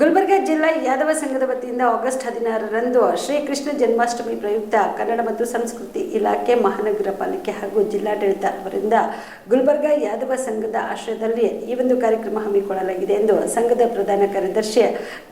ಗುಲ್ಬರ್ಗ ಜಿಲ್ಲಾ ಯಾದವ ಸಂಘದ ವತಿಯಿಂದ ಆಗಸ್ಟ್ ಹದಿನಾರರಂದು ಶ್ರೀಕೃಷ್ಣ ಜನ್ಮಾಷ್ಟಮಿ ಪ್ರಯುಕ್ತ ಕನ್ನಡ ಮತ್ತು ಸಂಸ್ಕೃತಿ ಇಲಾಖೆ ಮಹಾನಗರ ಪಾಲಿಕೆ ಹಾಗೂ ಜಿಲ್ಲಾಡಳಿತ ಅವರಿಂದ ಗುಲ್ಬರ್ಗ ಯಾದವ ಸಂಘದ ಆಶ್ರಯದಲ್ಲಿ ಈ ಒಂದು ಕಾರ್ಯಕ್ರಮ ಹಮ್ಮಿಕೊಳ್ಳಲಾಗಿದೆ ಎಂದು ಸಂಘದ ಪ್ರಧಾನ ಕಾರ್ಯದರ್ಶಿ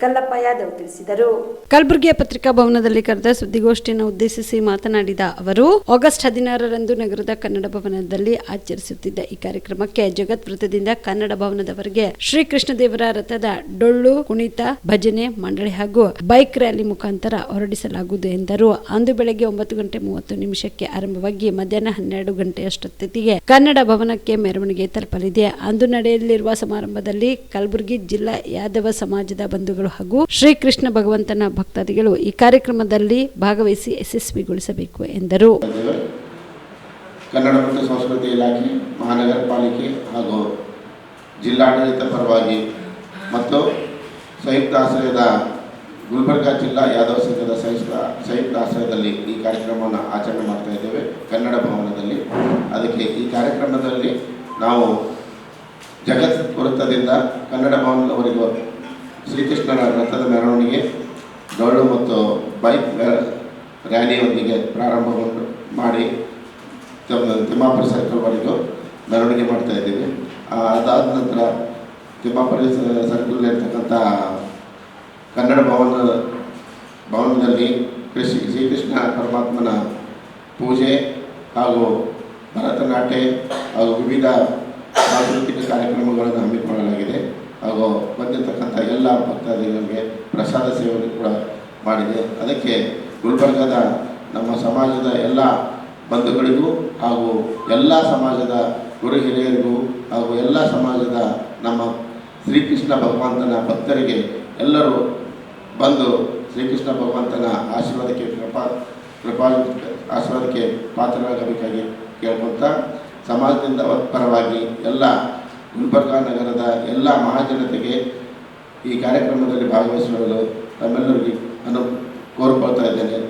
ಕಲ್ಲಪ್ಪ ಯಾದವ್ ತಿಳಿಸಿದರು. ಕಲಬುರಗಿಯ ಪತ್ರಿಕಾ ಭವನದಲ್ಲಿ ಕರೆದ ಸುದ್ದಿಗೋಷ್ಠಿಯನ್ನು ಉದ್ದೇಶಿಸಿ ಮಾತನಾಡಿದ ಅವರು, ಆಗಸ್ಟ್ ಹದಿನಾರರಂದು ನಗರದ ಕನ್ನಡ ಭವನದಲ್ಲಿ ಆಚರಿಸುತ್ತಿದ್ದ ಈ ಕಾರ್ಯಕ್ರಮಕ್ಕೆ ಜಗತ್ ವೃತ್ತದಿಂದ ಕನ್ನಡ ಭವನದವರೆಗೆ ಶ್ರೀಕೃಷ್ಣ ದೇವರ ರಥದ ಡೊಳ್ಳು, ಕುಣಿತ ಭಜನೆ ಮಂಡಳಿ ಹಾಗೂ ಬೈಕ್ ರ್ಯಾಲಿ ಮುಖಾಂತರ ಹೊರಡಿಸಲಾಗುವುದು ಎಂದರು. ಅಂದು ಬೆಳಗ್ಗೆ ಒಂಬತ್ತು ಗಂಟೆ ಮೂವತ್ತು ನಿಮಿಷಕ್ಕೆ ಆರಂಭವಾಗಿ ಮಧ್ಯಾಹ್ನ ಹನ್ನೆರಡು ಗಂಟೆಯಷ್ಟೊತ್ತಿಗೆ ಕನ್ನಡ ಭವನಕ್ಕೆ ಮೆರವಣಿಗೆ ತಲುಪಲಿದೆ. ಅಂದು ನಡೆಯಲಿರುವ ಸಮಾರಂಭದಲ್ಲಿ ಕಲಬುರಗಿ ಜಿಲ್ಲಾ ಯಾದವ ಸಮಾಜದ ಬಂಧುಗಳು ಹಾಗೂ ಶ್ರೀಕೃಷ್ಣ ಭಗವಂತನ ಭಕ್ತಾದಿಗಳು ಈ ಕಾರ್ಯಕ್ರಮದಲ್ಲಿ ಭಾಗವಹಿಸಿ ಯಶಸ್ವಿಗೊಳಿಸಬೇಕು ಎಂದರು. ಕನ್ನಡ ಮತ್ತು ಸಂಸ್ಕೃತಿ ಇಲಾಖೆ, ಮಹಾನಗರ ಪಾಲಿಕೆ ಹಾಗೂ ಜಿಲ್ಲಾಡಳಿತ ಪರವಾಗಿ ಮತ್ತು ಸಂಯುಕ್ತ ಆಶ್ರಯದ ಗುಲ್ಬರ್ಗ ಜಿಲ್ಲಾ ಯಾದವ ಸಂಘದ ಸಂಯುಕ್ತ ಸಂಯುಕ್ತ ಆಶ್ರಯದಲ್ಲಿ ಈ ಕಾರ್ಯಕ್ರಮವನ್ನು ಆಚರಣೆ ಮಾಡ್ತಾ ಇದ್ದೇವೆ, ಕನ್ನಡ ಭವನದಲ್ಲಿ. ಅದಕ್ಕೆ ಈ ಕಾರ್ಯಕ್ರಮದಲ್ಲಿ ನಾವು ಜಗತ್ ವೃತ್ತದಿಂದ ಕನ್ನಡ ಭವನದವರೆಗೂ ಶ್ರೀಕೃಷ್ಣರ ರಥದ ಮೆರವಣಿಗೆ, ಡೊಳ್ಳು ಮತ್ತು ಬೈಕ್ ರ್ಯಾ- ರ್ಯಾಲಿಯೊಂದಿಗೆ ಪ್ರಾರಂಭಗೊಂಡು ಮಾಡಿ ತಮ್ಮ ತಿಮ್ಮಾಪುರ ಸರ್ಕಲ್ವರೆಗೂ ಮೆರವಣಿಗೆ ಮಾಡ್ತಾ ಇದ್ದೀವಿ. ಅದಾದ ನಂತರ ತಿಮ್ಮಾಪುರ ಸರ್ಕಲ್ನಲ್ಲಿರ್ತಕ್ಕಂಥ ಭವನ, ಭವನದಲ್ಲಿ ಕೃಷಿ, ಶ್ರೀಕೃಷ್ಣ ಪರಮಾತ್ಮನ ಪೂಜೆ ಹಾಗೂ ಭರತನಾಟ್ಯ ಹಾಗೂ ವಿವಿಧ ಸಾಂಸ್ಕೃತಿಕ ಕಾರ್ಯಕ್ರಮಗಳನ್ನು ಹಮ್ಮಿಕೊಳ್ಳಲಾಗಿದೆ. ಹಾಗೂ ಬಂದಿರತಕ್ಕಂಥ ಎಲ್ಲ ಭಕ್ತಾದಿಗಳಿಗೆ ಪ್ರಸಾದ ಸೇವನೆ ಕೂಡ ಮಾಡಿದೆ. ಅದಕ್ಕೆ ಗುಲ್ಬರ್ಗದ ನಮ್ಮ ಸಮಾಜದ ಎಲ್ಲ ಬಂಧುಗಳಿಗೂ ಹಾಗೂ ಎಲ್ಲ ಸಮಾಜದ ಗುರು ಹಿರಿಯರಿಗೂ ಹಾಗೂ ಎಲ್ಲ ಸಮಾಜದ ನಮ್ಮ ಶ್ರೀಕೃಷ್ಣ ಭಗವಂತನ ಭಕ್ತರಿಗೆ ಎಲ್ಲರೂ ಬಂದು ಶ್ರೀಕೃಷ್ಣ ಭಗವಂತನ ಆಶೀರ್ವಾದಕ್ಕೆ ಕೃಪಾ ಕೃಪಾ ಆಶೀರ್ವಾದಕ್ಕೆ ಪಾತ್ರರಾಗಬೇಕಾಗಿ ಕೇಳ್ಕೊಳ್ತಾ, ಸಮಾಜದಿಂದ ಪರವಾಗಿ ಎಲ್ಲ ಗುಲ್ಬರ್ಗಾ ನಗರದ ಎಲ್ಲ ಮಹಾಜನತೆಗೆ ಈ ಕಾರ್ಯಕ್ರಮದಲ್ಲಿ ಭಾಗವಹಿಸಲು ತಮ್ಮೆಲ್ಲರಿಗೆ ಅನು, ಕೋರ್ಕೊಳ್ತಾ ಇದ್ದೇನೆ.